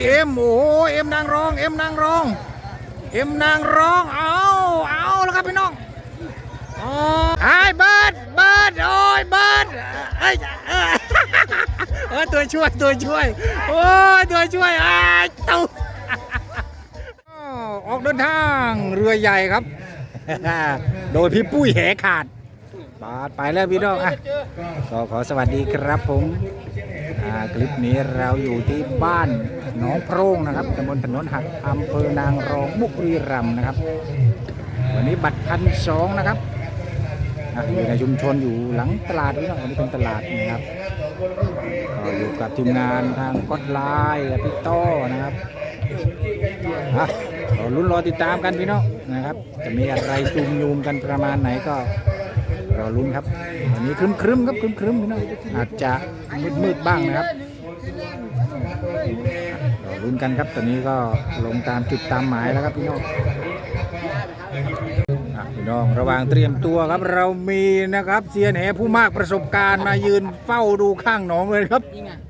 เอ็มโอ้เอ็มนางรองเอ็มนางรองเอ็มนางรองเอาเอาแล้วครับพี่น้องอ๋อไอ้เบิร์ดเบิร์ดโอ้ยเบิร์ดเอ้ยเออตัวช่วยตัวช่วยโอ้ยตัวช่วยไอ้ตู้อ้าวออกเดินทางเรือใหญ่ครับ โดยพี่ปุ้ยแหขาดปาดไปแล้วพี่น้องอะก็ขอสวัสดีครับผมอ่าคลิปนี้เราอยู่ที่บ้าน หนองโพรงนะครับตำบลถนนหักอำเภอนางรองบุรีรัมย์นะครับ วันนี้บัตรพันสองนะครับอยู่ในชุมชนอยู่หลังตลาดพี่น้องวันนี้เป็นตลาดนะครับก็อยู่กับทีมงานทางกดไลน์และพี่โต้นะครับรอลุ้นรอติดตามกันพี่น้องนะครับ จะมีอะไรซูมยูมกันประมาณไหนก็รอลุ้นครับวันนี้ครึมครึมครับครึมครึมพี่น้องอาจจะมืดมืดบ้างนะครับ ลุ้นกันครับ ตอนนี้ก็ลงตามจุดตามหมายแล้วครับพี่น้องอะพี่น้องระหว่างเตรียมตัวครับเรามีนะครับเซียนแหผู้มากประสบการณ์มายืนเฝ้าดูข้างหนองเลยครับ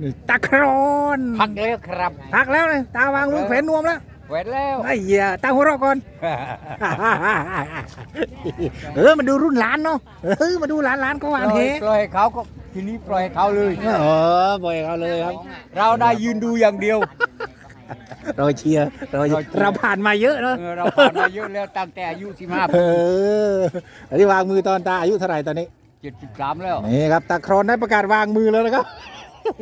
นี่ตะครอนพักแล้วครับพักแล้วเลยตาวางมือแขวนนวมแล้วเวทแล้วไอ้เหี้ยตาหัวเราะก่อน เออมาดูรุ่นหลานเนาะเออมาดูหลานหลานก็หวานปล่เฮอยปล่อยเขาก็ทีนี้ปล่อยเขาเลยเออบ่อยเขาเลยครับ เราได้ยืนดูอย่างเดียว เราเชียร์เราเชียร์เราผ่านมาเยอะเนาะเออเราผ่านมาเยอะแล้วตั้งแต่อายุ15เอออันนี้วางมือตอนตาอายุเท่าไหร่ตอนนี้73แล้วนี่ครับตาครอนได้ประกาศวางมือแล้วนะครับ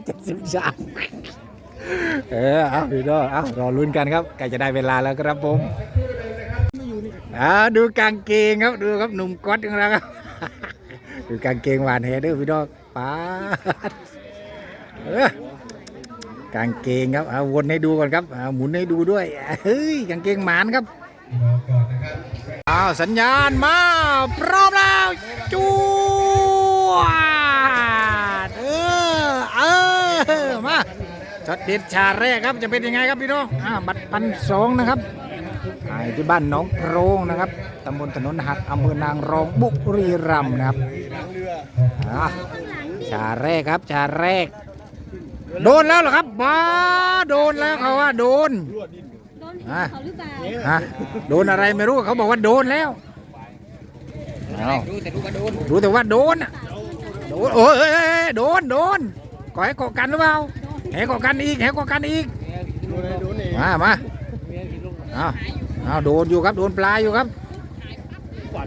เจ็ดสิบสามเออเอาพี่น้องเอารอลุ้นกันครับใกล้จะได้เวลาแล้วครับผมอ่าดูกางเกงครับดูครับหนุ่มก๊อตของเราครับดูกางเกงหวานแฮเด้อพี่น้องป้าดเออ กางเกงครับเอาวนให้ดูก่อนครับเอาหมุนให้ดูด้วยเฮ้ยกางเกงหมานครับเอาสัญญาณมาพร้อมแล้วจูวดเออเออมาช็อตเด็ดชาแรกครับจะเป็นยังไงครับพี่น้องอ่าบัตรพันสองนะครับที่บ้านหนองโพรงนะครับตำบลถนนหักอำเภอนางรองบุรีรัมย์นะครับชาแรกครับชาแรก โดนแล้วเหรอครับบ้าโดนแล้วเขาว่าโดน โดนอะ เขาหรือเปล่าฮะโดนอะไรไม่รู้เขาบอกว่าโดนแล้วเอาดูแต่ดูกระโดนรู้แต่ว่าโดนอะโดนโอ้ยเอ้ยเอ้ยเอ้ยโดนโดนก่อให้เกาะกันหรือเปล่าแหกเกาะกันอีกแหกเกาะกันอีกมามาเอาเอาโดนอยู่ครับโดนปลาอยู่ครับ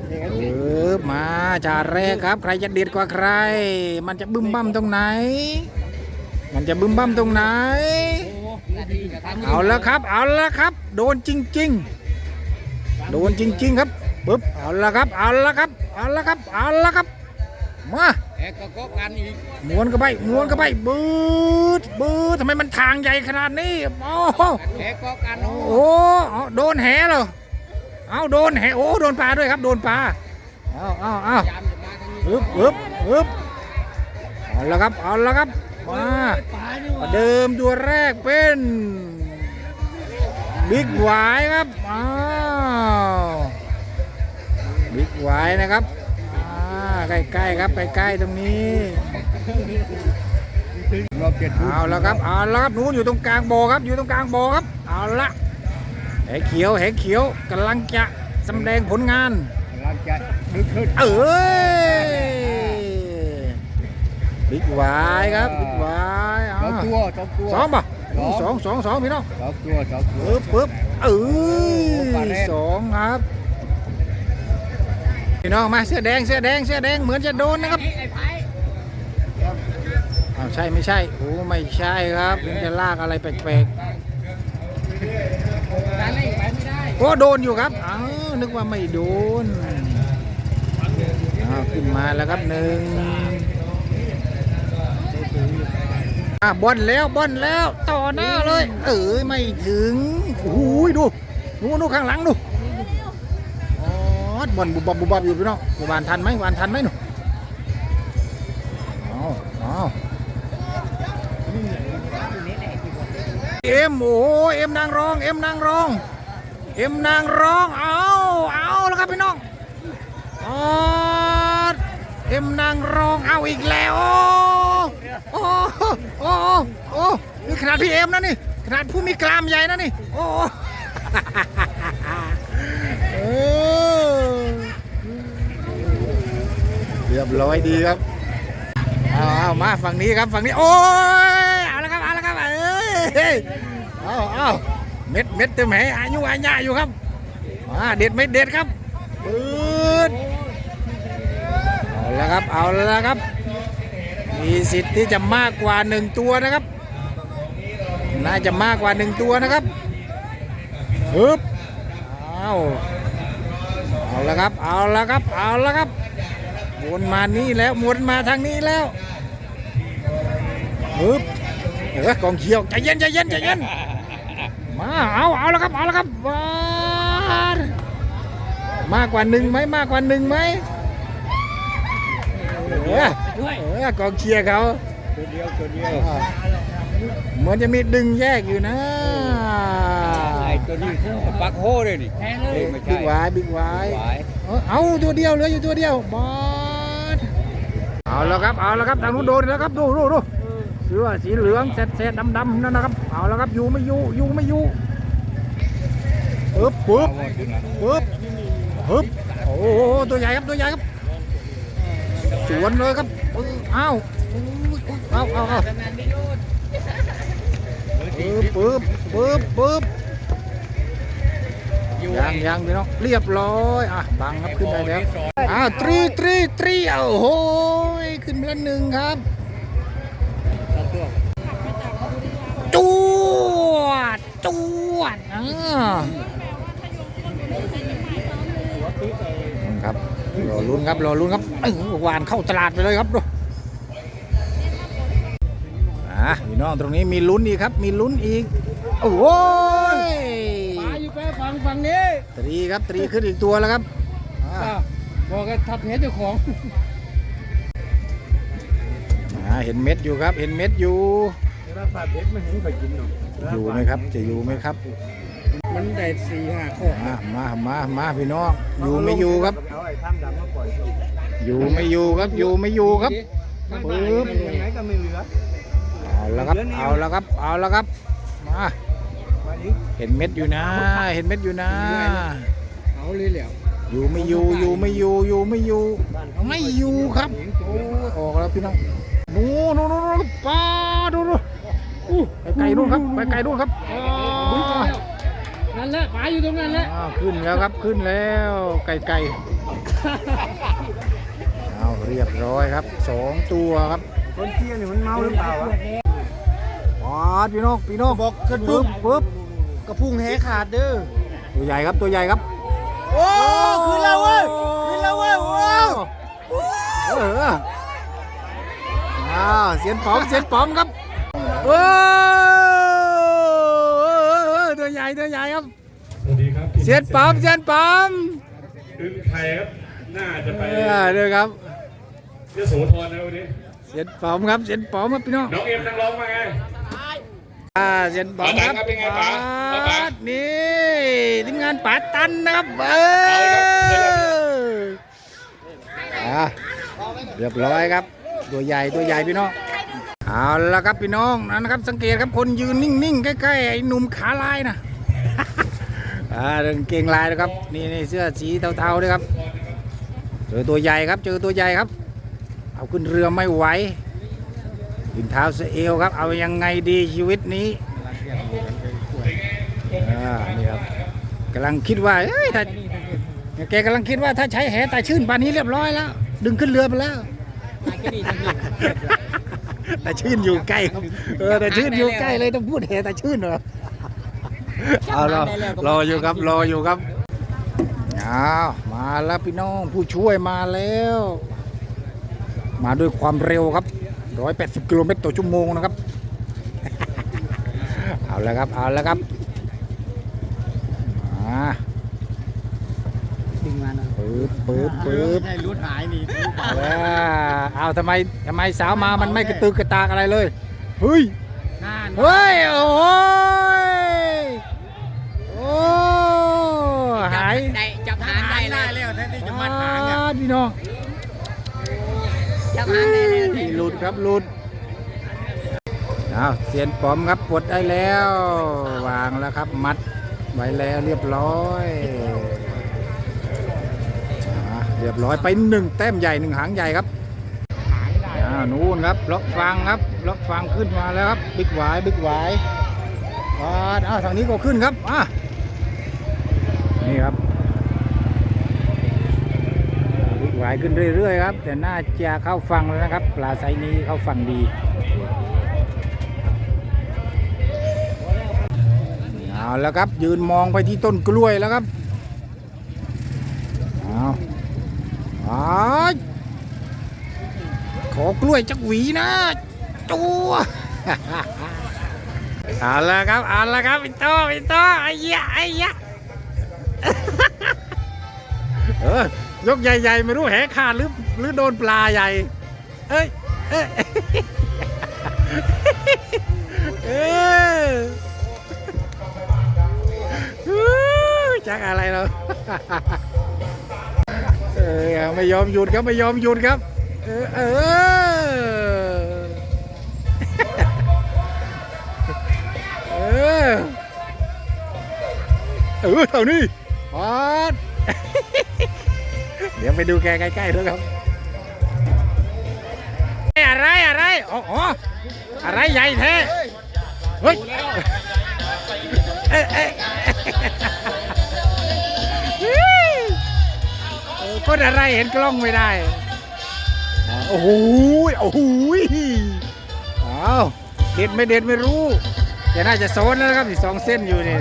เออมาจาแรกครับ ใครจะเด็ดกว่าใคร มันจะบึ้มบั้มตรงไหน มันจะบึ้มบั้มตรงไหน เอาละครับ เอาละครับ โดนจริง ๆ โดนจริง ๆ ครับปึ๊บเอาละครับ เอาละครับ เอาละครับ เอาละครับ มาแหกก็ก็กันอีกม้วนกันไปม้วนกันไปบืดบืดทำไมมันทางใหญ่ขนาดนี้โอ้โหแหกก็กันโอ้โหเอาโดนแหเหรอเอาโดนแหโอ้โดนปลาด้วยครับ โดนปลาเอาเอาเอายามจะมาทางนี้ปึ๊บปึ๊บปึ๊บเอาละครับ เอาละครับ มาประเดิมตัวแรกเป็นบิ๊กหวายครับอ้าวบิ๊กหวายนะครับอ่าใกล้ๆครับใกล้ๆตรงนี้รอบเจ็ดเอาละครับเอาละครับนู้นอยู่ตรงกลางบ่อครับ อยู่ตรงกลางบ่อครับ เอาละแหเขียวแหเขียวกำลังจะแสดงผลงานเราจะดึกขึ้นเอ้ย บิ๊กหวายครับบิ๊กหวายอ่าสองตัวสองตัวสองป่ะสองสองสองสองพี่น้องสองตัวสองตัวปึ๊บปึ๊บเอ้ปลายแรกสองครับพี่น้องมาเสื้อแดงเสื้อแดงเสื้อแดงเหมือนจะโดนนะครับอ้าวใช่ไม่ใช่โอ้ไม่ใช่ครับมันจะลากอะไรแปลกการเล่นไปไม่ได้ๆโอ้โดนอยู่ครับอ้าวนึกว่าไม่โดนอ้าวขึ้นมาแล้วครับหนึ่ง อะบอลแล้วบอลแล้วต่อหน้าเลย เอ้ยไม่ถึงโอ้ยดูดูดูข้างหลังดูอ๋อบอลบุบบับบุบบับอยู่พี่น้องวานทันไหมวานทันไหมหนูเอาเอาเอ็มโอ้โหเอ็มนางรองเอ็มนางรองเอ็มนางรองเอาเอาแล้วครับพี่น้องอ๋อเอ็มนางรองเอาอีกแล้วโอ้ โอ้โอ้โอ้นี่ขนาดพี่เอ็มนะนี่ ขนาดผู้มีกรามใหญ่นะนี่ โอ้โหเออเรียบร้อยดีครับเอาเอามาฝั่งนี้ครับฝั่งนี้ โอ้ยเอาละครับเอาละครับเอ้ยเอาเอาเม็ดเม็ดเต็มแหอายุอาญาอยู่ครับมาเด็ดไม่เด็ดครับปืดเอาละครับเอาละครับ มีสิทธิ์ที่จะมากกว่าหนึ่งตัวนะครับ น่าจะมากกว่าหนึ่งตัวนะครับฮึบเอาเอาละครับ เอาละครับ เอาละครับวนมานี่แล้ววนมาทางนี้แล้วฮึบเออกองเขียวใจเย็นใจเย็นใจเย็นมาเอาเอาละครับเอาละครับว้ามากกว่าหนึ่งไหมมากกว่าหนึ่งไหมเออ เออกองเชียร์เขาตัวเดียวตัวเดียวเหมือนจะมีดึงแยกอยู่นะไอ้ตัวนี้ปักโฮเลยนี่แทงเลยไม่บิ๊ใช่กวายบิ๊กวายหวายเอาตัวเดียวเหลืออยู่ตัวเดียวบอสเอาแล้วครับเอาแล้วครับทางนู้นโดนแล้วครับดูดูดูเสื้อสีเหลืองเศษเศษดำดำๆนั่นนะครับเอาแล้วครับอยู่ไม่อยู่อยู่ไม่อยู่ปึ๊บปึ๊บเอาหมดนะปึ๊บปึ๊บโอ้โหตัวใหญ่ครับตัวใหญ่ครับสวนเลยครับ ปึ๊บอ้าวอุ้ยอุ้ยเอาเอาเอาปึ๊บปึ๊บปึ๊บปึ๊บยังยังพี่น้องเรียบร้อยอะบังครับขึ้นได้แล้วอ้าวตรีตรีตรีโอ้โหขึ้นมาแล้วหนึ่งครับจวดจวดอ่า รับรอลุ้นครับรอลุ้นครับเออหวานเข้าตลาดไปเลยครับดูอะพี่น้องตรงนี้มีลุ้นอีกครับ มีลุ้นอีกโอ้ยปลาอยู่แปฝั่งฝั่งนี้ตรีครับตรีขึ้นอีกตัวแล้วครับอ่าบอกกันทับเหตุเจ้าของอ่าเห็นเม็ดอยู่ครับเห็นเม็ดอยู่ถ้าปลาเพชรไม่เห็นไปกินหรอกอยู่ไหมครับ จะอยู่ไหมครับ มันได้สี่ห้าข้อมามามามาพี่น้องอยู่ไม่อยู่ครับเอาไอ้ท่ำดำมาปล่อยอยู่ไม่อยู่ครับอยู่ไม่อยู่ครับปึ๊บยังไงก็ไม่เหลือเอาละครับเอาละครับเอาละครับมามาดิเห็นเม็ดอยู่นะ เห็นเม็ดอยู่นะเอาเลยแล้วอยู่ไม่อยู่อยู่ไม่อยู่อยู่ไม่อยู่ไม่อยู่ครับโอ้ยออกแล้วพี่น้องนู่นนู่นนู่นนู่นปลาดูดูอู้ไปไกลนู่นครับไปไกลนู่นครับอ๋อ นั่นแหละปลาอยู่ตรงนั้นแหละอ้าวขึ้นแล้วครับขึ้นแล้วไก่ไก่เอาเรียบร้อยครับสองตัวครับคนเที่ยนี่มันเมาหรือเปล่าวะปาดพี่น้องพี่น้องบอกขึ้นปึ๊บปึ๊บกระพุ้งแหขาดเด้อตัวใหญ่ครับตัวใหญ่ครับโอ้ขึ้นแล้วเว้ยขึ้นแล้วเว้ยว้าวเอออ้าวเสียนป๋อมเสียนป๋อมครับโอ้ตัวให ญ่ตัวใหญ่ครับ สวัสดีครับเสียนป๋อมเสียนป๋อมคือใครครับ น่าจะไปเออเด้อครับยโสธรนะวันนี้ เสียนป๋อมครับเสียนป๋อมครับพี่น้องน้องเอ็มนักร้องมาไง อ่าเสียนป๋อมครับป๋าตันครับเป็นไงป๋าป๋าป๋าดนี่ทีมงานป๋าตันนะครับเอเอาเลยครับออ่าเรียบร้อยครับ ตัวใหญ่ตัวใหญ่พี่น้อง เอาละครับพี่น้องนั่นนะครับสังเกตครับคนยืนนิ่งๆใกล้ๆไอ้หนุ่มขาลายนะ อ่าเรื่องเกงลายนะครับ นี่นี่เสื้อสีเทาๆด้วยครับ เจอตัวใหญ่ครับ เจอตัวใหญ่ครับ เอาขึ้นเรือไม่ไหวกินเท้าเสเอวครับ เอายังไงดีชีวิตนี้อ่านี่ครับกำลังคิดว่าเอ้ยถ้าแกกำลังคิดว่าถ้าใช้แหตายชื่นป่านนี้เรียบร้อยแล้ว ดึงขึ้นเรือไปแล้วแต่ชื่นอยู่ใกล้ครับเออแต่ชื่นอยู่ใกล้เลยต้องพูดแหแต่ชื่นเหรอ เอารอรออยู่ครับรออยู่ครับอ้าวมาแล้วพี่น้องผู้ช่วยมาแล้ว มาด้วยความเร็วครับ 180 กิโลเมตรต่อชั่วโมงนะครับ เอาแล้วครับเอาแล้วครับมาดึงมาหน่อยปึ๊บปึ๊บปึ๊บให้รุดหายนี่เอาเอาทำไมทำไมสาวมามันไม่กระตือกระตากอะไรเลย เฮ้ยน่านเฮ้ย โอ้ย มัดหางอะอ่าพี่น้องจับหางได้แล้วหลุดครับหลุดออ้าวเสียนปอมครับปลดได้แล้ว วางแล้วครับมัดไว้แล้วเรียบร้อยอะเรียบร้อยไปหนึ่งแต้มใหญ่หนึ่งหางใหญ่ครับอ้าวนู่นครับล็อกฟังครับล็อกฟังขึ้นมาแล้วครับบิ๊กหวายบิ๊กหวายอ่าอ้าวทางนี้ก็ขึ้นครับอะนี่ครับบิ๊กห วายขึ้นเรื่อยๆครับ แต่น่าจะเข้าฟังแล้วนะครับ ปลาไซนี้เข้าฟังดีเอาแล้วครับยืนมองไปที่ต้นกล้วยแล้วครับเอาอาขอกล้วยจักหวีนะจัวเอาละครับเอาละครับพี่โตพี่โตไอ้ยะไอ้ยะเออ ยกใหญ่ๆไม่รู้แหขาดหรือหรือโดนปลาใหญ่ เอ้ย เอ้ยเอ้ยอู้จักอะไรเราเออไม่ยอมหยุดครับไม่ยอมหยุดครับ เออเออเออเออเท่านี้ปอด เดี๋ยวไปดูแกใกล้ๆด้วยครับอะไรอะไรอ๋ออะไรใหญ่แท้เฮ้ยเอ้ยเอ้ยเอะไรเห็นกล้องไม่ได้ โอ้โหโอ้โหอ้าวเด็ดไม่เด็ดไม่รู้แกน่าจะโซนแล้วนะครับอีกสองเส้นอยู่นี่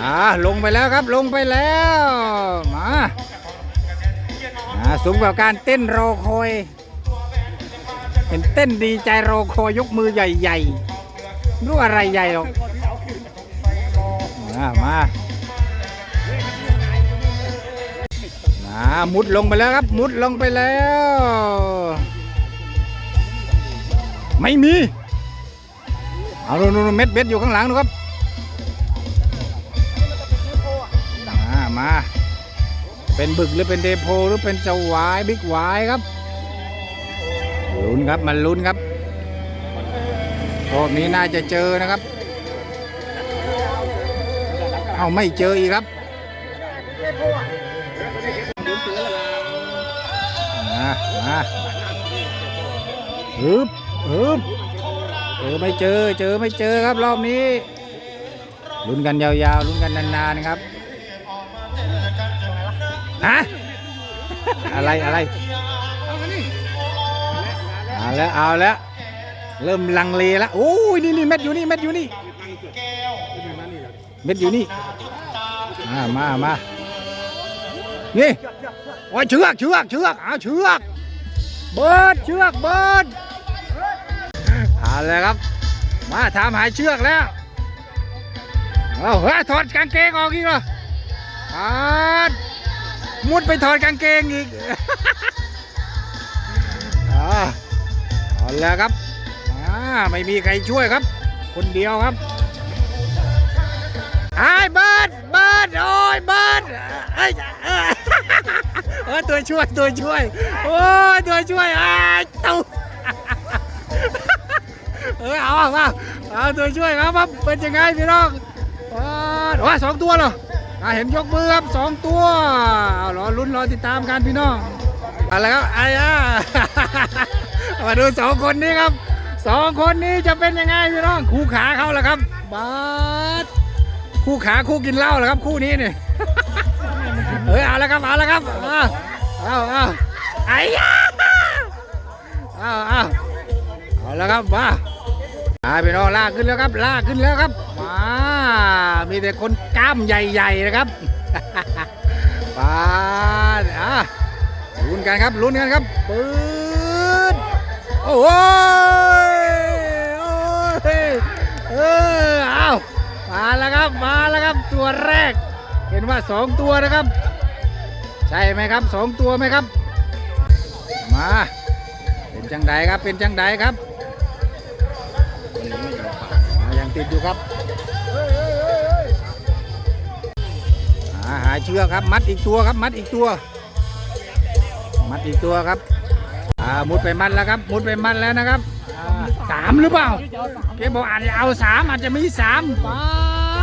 อ่าลงไปแล้วครับลงไปแล้ว มาอ่าสูงกว่าการเต้นรอคอยเป็นเต้นดีใจรอคอยยกมือใหญ่ๆไม่รู้อะไรใหญ่หรอกมามามามุดลงไปแล้วครับ มุดลงไปแล้ว ไม่มี เอาโน่นเม็ดเบ็ดอยู่ข้างหลังนะครับ มา เป็นบึกหรือเป็นเดโพหรือเป็นสวายบิ๊กวายครับลุ้นครับมันลุ้นครับรอบนี้น่าจะเจอนะครับ เอาไม่เจออีกครับมามาฮึบฮึบเจอไม่เจอ เจอไม่เจอครับรอบนี้ลุ้นกันยาวๆลุ้นกันนานๆครับ ฮะอะไรอะไรเอาแล้วเอาแล้วเริ่มลังเลแล้วโอ้ยนี่นี่เม็ดอยู่นี่เม็ดอยู่นี่เม็ดอยู่นี่มามามานี่โอ้ยเชือกเชือกเชือกเอาเชือกเบิร์ดเชือกเบิร์ดเอาเลยครับ มาถามหายเชือกแล้วเอาเฮ้ยถอดกางเกงออกอีกเหรอปาด มุดไปถอดกางเกงอีกอ่าเอาแล้วครับอ่าไม่มีใครช่วยครับ คนเดียวครับไอ้เบิร์ดเบิร์ดโอ้ยเบิร์ดเอ้ยเอ้ยเออตัวช่วยตัวช่วย โอ้ยตัวช่วยไอ้ายตุ๊เออเอาเอาเอาเอาตัวช่วยครับครับเป็นยังไงพี่น้องเบิร์ดโอ้ยสองตัวเหรอ อ่าเห็นยกมือครับสองตัวเอารอลุ้นรอติดตามกันพี่น้องอะไรครับไอ้ยามาดูสองคนนี้ครับสองคนนี้จะเป็นยังไงพี่น้องคู่ขาเขาแหละครับบาสคู่ขาคู่กินเหล้าแหละครับคู่นี้นี่เออเอาละครับเอาละครับเอาเอาเอาไอ้ยาเอาเอาเอาละครับมามาพี่น้องลากขึ้นแล้วครับลากขึ้นแล้วครับมา มีแต่คนกล้ามใหญ่ๆนะครับปาอะลุ้นกันครับลุ้นกันครับปืนโอ้ยโอ้ยเออเอามาแล้วครับมาแล้วครับตัวแรก เห็นว่าสองตัวนะครับ ใช่ไหมครับสองตัวไหมครับ มาเป็นจังไดครับเป็นจังไดครับอ่ายังติดอยู่ครับาหาเชือกครับ มัดอีกตัวครับ มัดอีกตัว มัดอีกตัวครับอ่ามุดไปมัดแล้วครับมุดไปมัดแล้วนะครับอ่าสามหรือเปล่าแกบอกอาจจะเอาสามอาจจะมีสามป้า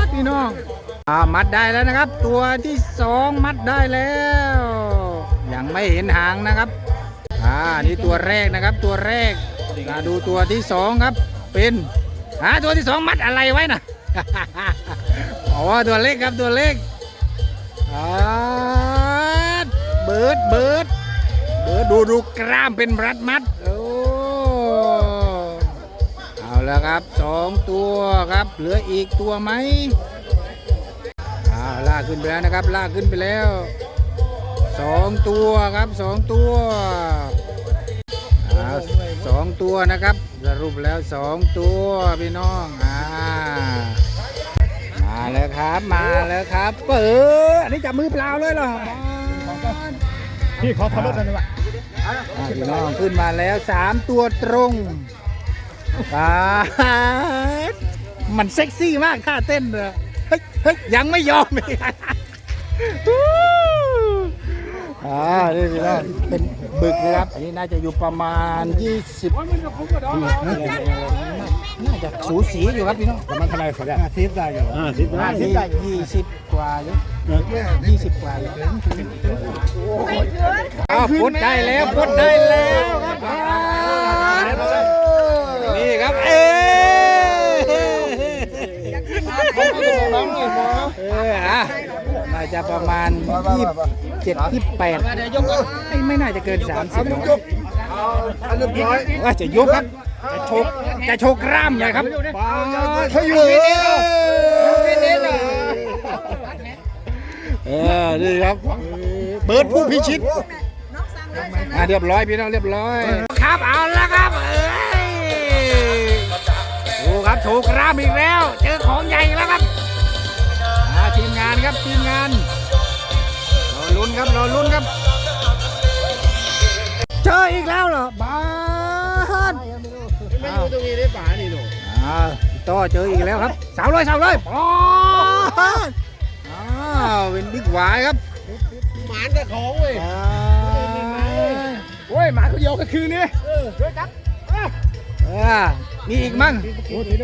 ดพี่น้องอ่ามัดได้แล้วนะครับ ตัวที่สองมัดได้แล้วยังไม่เห็นหางนะครับอ่านี่ตัวแรกนะครับ ตัวแรกมาดูตัวที่สองครับ เป็นอ่าตัวที่สองมัดอะไรไว้นะ อ๋อตัวเล็กครับตัวเล็ก เบิร์ดเบิร์ดเบิร์ดดูดูกล้ามเป็นรัดมัดโอ้เอาแล้วครับสองตัวครับเหลืออีกตัวไหมเอาลากขึ้นไปแล้วนะครับ ลากขึ้นไปแล้วสองตัวครับสองตัวอ่าสองตัวนะครับ สรุปแล้วสองตัวพี่น้องอ่า แล้วครับ มาแล้วครับ เปิดอันนี้จับมือเปล่าเลยเหรอพี่ขอขับรถหน่อยว่ะอ่าพี่น้องขึ้นมาแล้วสามตัวตรงปาดมันเซ็กซี่มากท่าเต้นเลยเฮ้ยเฮ้ยยังไม่ยอมอีกอ่านี่พี่น้องเป็นบึกนะครับ อันนี้น่าจะอยู่ประมาณ20 น่าจะสูสีอยู่ครับพี่น้องมันเท่าไรขอได้ห้าสิบได้อยู่ห้าสิบน่าจะยี่สิบกว่าอยู่ยี่สิบกว่าอยู่เอาพุดได้แล้วพุดได้แล้วครับอ่านี่ครับเอ๊เอออะน่าจะประมาณยี่สิบเจ็ดยี่สิบแปดไม่ไม่น่าจะเกินสามสิบอันเรียบร้อย ว่าจะยกครับ จะโชกจะโชกกล้ามเลยครับเขาอยู่ฟิตเนสฟิตเนสอะเออนี่ครับเบิร์ดผู้พิชิตอะเรียบร้อยพี่น้องเรียบร้อย ครับเอาละครับเอ้ยโอ้ครับโชกกล้ามอีกแล้ว เจอของใหญ่แล้วครับอ่าทีมงานครับทีมงานรอลุ้นครับรอลุ้นครับ เจออีกแล้วเหรอบ้า ไม่อยู่ตรงนี้ได้ป่านี่หนูอ่าพี่ต่อเจออีกแล้วครับสาวเลยสาวเลยปอนอ้าวเป็นบิ๊กหวายครับหมานแต่ของเว้ยอ่าโอ้ยหมาคนเดียวก็คือนี่อ่ามีอีกมั้ง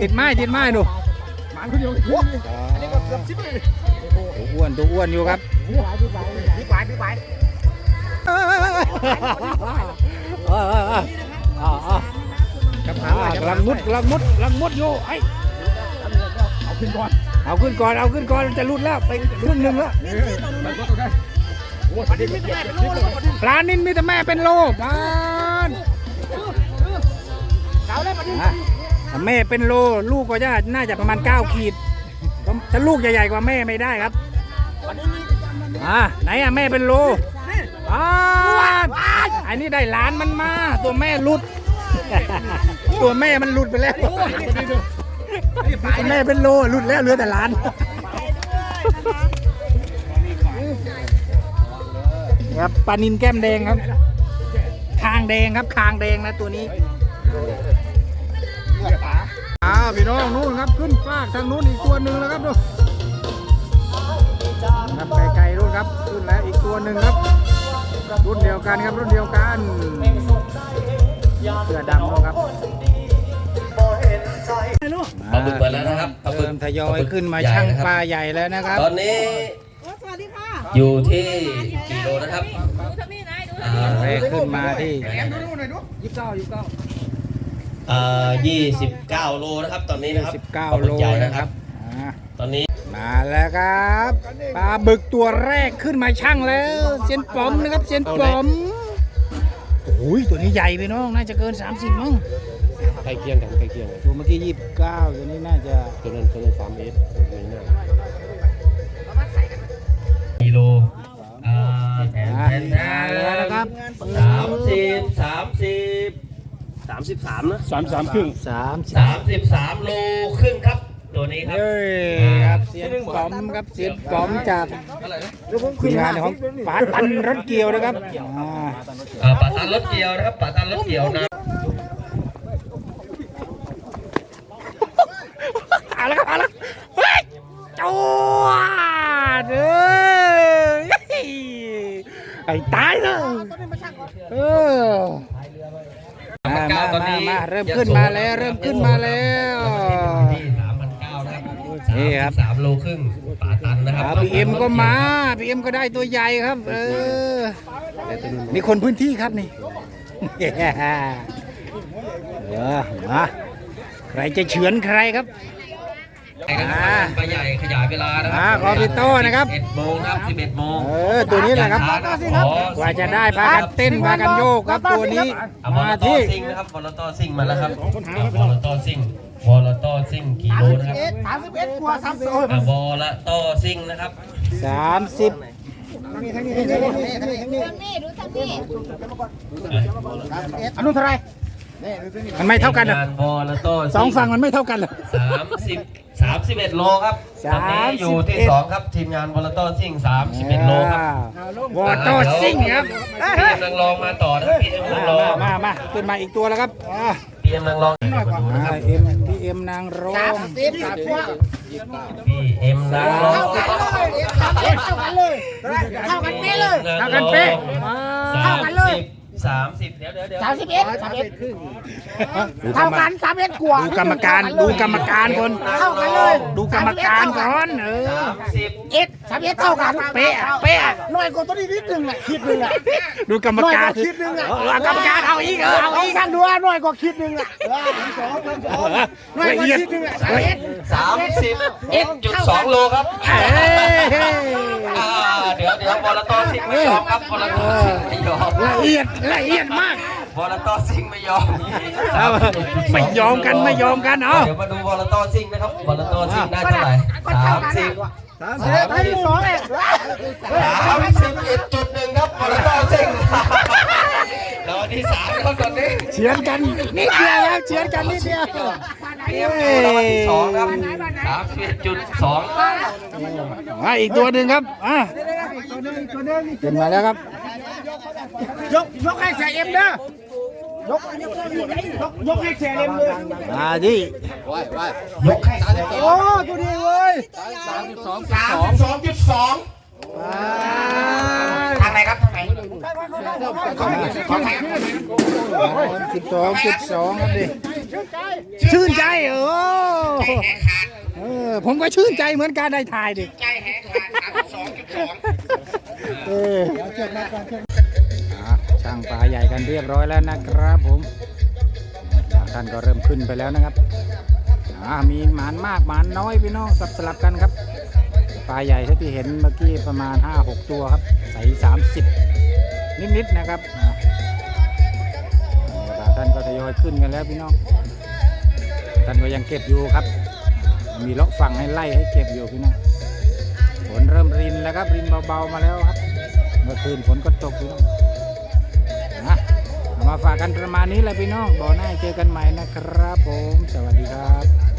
ติดไม้ติดไม้ดูหมาคนเดียวก็คืออันนี้ก็เกือบสิบเลยตัวอ้วนตัวอ้วนอยู่ครับพี่หวายพี่หวายพี่หวายพี่หวาย เอ้ยเอ้ยเอ้ยเอ้ยอ่าอ่ากับกำลังมุดกำลังมุดกำลังมุดอยู่ไอ้เอาขึ้นก่อนเอาขึ้นก่อนเอาขึ้นก่อนจะหลุดแล้วไปครึ่งหนึ่งแล้วมันก็ได้โอ้ยนี่เจ็บสิบเลยปลานินมีแต่แม่เป็นโลปานอะถ้าแม่เป็นโลลูกก็จะน่าจะประมาณ 9 ขีดถ้าลูกใหญ่ๆกว่าแม่ไม่ได้ครับอ่าไหนอะแม่เป็นโลอ่าอันนี้ได้หลานมันมา ตัวแม่หลุด ตัวแม่มันหลุดไปแล้วแม่เป็นโลหลุดแล้วเหลือแต่หลานครับปลานินแก้มแดงครับ คางแดงครับคางแดงนะตัวนี้อ้าวพี่น้องนู่นครับขึ้นฟากทางนู้นอีกตัวหนึ่งแล้วครับดูครับไกลๆนู่นครับ ขึ้นแล้วอีกตัวหนึ่งครับ รุ่นเดียวกันครับรุ่นเดียวกัน เสื้อดำนู่นครับปลาบึกเปิดแล้วนะครับปลาบึกเริ่มทยอยขึ้นมาช่างปลาใหญ่แล้วนะครับ ตอนนี้สวัสดีค่ะอยู่ที่กี่โลนะครับดูทำนี่นายดูอ่าแรกขึ้นมาที่อ่ายี่สิบเก้าโลนะครับตอนนี้นะครับ19ปลาบึโลกใหญ่นะนะคครัรับบอ่าตอนนี้มาแล้วครับปลาบึกตัวแรกขึ้นมาช่างแล้วเซียนปอมนะครับเซียนปอม โอ้ยตัวนี้ใหญ่ไปน้องน่าจะเกิน 30มั้งใกล้เคียงกันใกล้เคียงกันตัวเมื่อกี้29ตัวนี้น่าจะตัวนั้นตัวนั้นสามเอสตัวนี้น่ากิโลอ่าแทนอะแทนแทมานแล้วนะครับสามสิบสามสิบสามสิบสามนะสามสามครึ่งสามสิบสามสิบสามโลครึ่งครับ ตัวนี้ครับเฮ้ยครับเซียนปอมครับเซียนปอมจากทีมงานของปาตันรถเกี่ยวนะครับอ่าอ่าปลาตันรถเกี่ยวนะครับปลาตันรถเกี่ยวนะเอาละครับเอาละเฮ้ยจวดเอ้ยไอ้ตายเลยเออปลาเก้าตอนนี้มาเริ่มขึ้นมาแล้ว เริ่มขึ้นมาแล้ว นี่ครับสามโลครึ่งป่าตันนะครับพีเอ็มก็มาพีเอ็มก็ได้ตัวใหญ่ครับ เออนี่คนพื้นที่ครับนี่เออมาใครจะเฉือนใครครับ ไอ้ครับปลาใหญ่ขยายเวลานะครัอ่าขอพี่โต้นะครับ11โมงครับ11โมงเออตัวนี้แหละครับอย่าช้าครับกว่าจะได้พากันเต้นพากันโยกครับตัวนี้อะวอมาลโต้ที่ซิงนะครับวอลโต้ซิงมาแล้วครับอะวอลโต้ซิงวอลโต้ซิงกี่โลนะครับสามสิบเอ็ดกว่าสามสิบอะวอลโต้ซิงนะครับสามสิบทางนี้ดูทางนี้อันนู้นเท่าไหร มันไม่เท่ากันเหรอทีมงานวอลโต้สองฝั่งมันไม่เท่ากันเหรอ สามสิบสามสิบเอ็ดโลครับตอนนี้อยู่ที่31สองครับทีมงานวอลโต้ซิงสามสิบเอ็ดโลครับ วอโต้ซิ่งครับพี่เอ็มนังรองมาต่อนะครับพี่เอ็มนังรองมามาขึ้นมาอีกตัวแล้วครับอ่าพี่เอ็มนังรองมาดูนะครับเอ็มพี่เอ็มนางรองสิบสามกว่าพี่เอ็มนังรองเท่ากันเลยเท่ากันเป๊ะเลยเท่ากันเป๊ะมาสามสิบ สามสิบเดี๋ยวเดี๋ยวเดี๋ยวสามสิบเอ็ดสามเอ็ดดูกรเท่ารมกันสามเอ็ดกว่าดูกรรมการดูกรรมการก่อนเท่ากันเลยดูกรรมการก่อนเออสามสิบเอ็ด สามเอ็ดเท่ากันเป๊ะเป๊ะหน่อยกว่าตัวนี้นิดนึงแหละคิดนึงแหละดูกรรมการหน่อยกว่าคิดนึงอะเออกรรมการเอาอีกเออเอาเอาอีอีกกทางดูหน่อยกว่าคิดนึงแหละสองสองหน่อยละกว่าเอียดคิดนึงแหละสามเอ็ดสามสิบเอ็ดจุดสองโลครับเอ้ย อ่าเดี๋ยวเดี๋ยววอลโต้ซิงไม่ยอมครับวอลโต้ซิงไม่ยอมละเอียดละเอียดมากวอลโต้ซิงไม่ยอมเอาไม่ยอมกันไม่ยอมกันเอาเดี๋ยวมาดูวอลโต้ซิงนะครับวอลโต้ซิงได้เท่าไหร่สามสิบ สามเอ็ดให้สองเอ็ดสามสิบเอ็ดจุดหนึ่งครับวอลโต้ซิงแล้ววันที่สามครับตอนนี้เฉือนกันนิดเดียวแล้วเฉือนกันนิดเดียวเตรียมดูรางวัลที่สองครับสามสิบเอ็ดจุดสองมาอีกตัวหนึ่งครับอะขึ้นมาแล้วครับ ยกยกให้เสียเอ็มเด้อ ยกยกยกให้เสียเอ็มเลยมาที่ยกให้โอ้ตัวนี้เว้ยสามสองจุดสองทางไหนครับทางไหนสิบสองจุดสองครับดิชื่นใจเออเออผมก็ชื่นใจเหมือนกันได้ถ่ายดิใจแหกขาดสามสองจุดสองเอออะ ช่างปลาใหญ่กันเรียบร้อยแล้วนะครับผมบางท่านก็เริ่มขึ้นไปแล้วนะครับอ่ามีหมานมากหมานน้อยพี่น้องสับสลับกันครับปลาใหญ่ที่เห็นเมื่อกี้ประมาณ 5-6 ตัวครับใส่30 นิดๆนะครับบางท่านก็ทยอยขึ้นกันแล้วพี่น้องท่านก็ยังเก็บอยู่ครับ มีเลาะฝั่งให้ไล่ให้เก็บอยู่พี่น้องฝนเริ่มรินแล้วครับรินเบาๆมาแล้วครับ เมื่อคืนฝนก็ตกพี่น้อง มาฝากกันประมาณนี้แหละพี่น้องบ่อหน้าเจอกันใหม่นะครับผม สวัสดีครับ